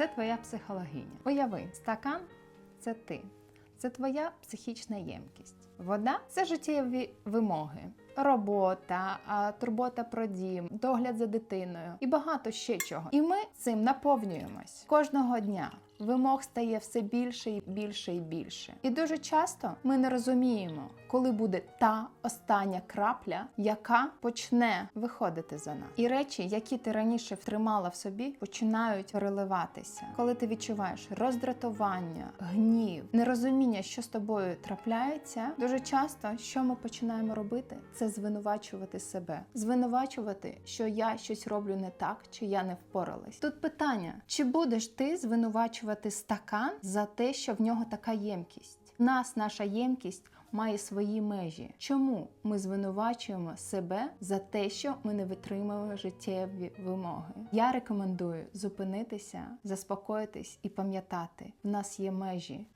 це твоя психологиня. Уяви, стакан це ти. Це твоя психічна ємкість. Вода це життєві вимоги, робота, турбота про дім, догляд за дитиною і багато ще чого. І ми цим наповнюємось кожного дня. Вимог стає все більше і більше і більше. І дуже часто ми не розуміємо, коли буде та остання крапля, яка почне виходити за нас. І речі, які ти раніше втримала в собі, починають переливатися. Коли ти відчуваєш роздратування, гнів, нерозуміння, що з тобою трапляється, дуже часто, що ми починаємо робити, це звинувачувати себе, звинувачувати, що я щось роблю не так, чи я не впоралась. Тут питання: чи будеш ти звинувачувати стакан за те, що в нього така ємкість? У нас наша ємкість має свої межі. Чому ми звинувачуємо себе за те, що ми не витримуємо життєві вимоги? Я рекомендую зупинитися, заспокоїтись і пам'ятати, в нас є межі.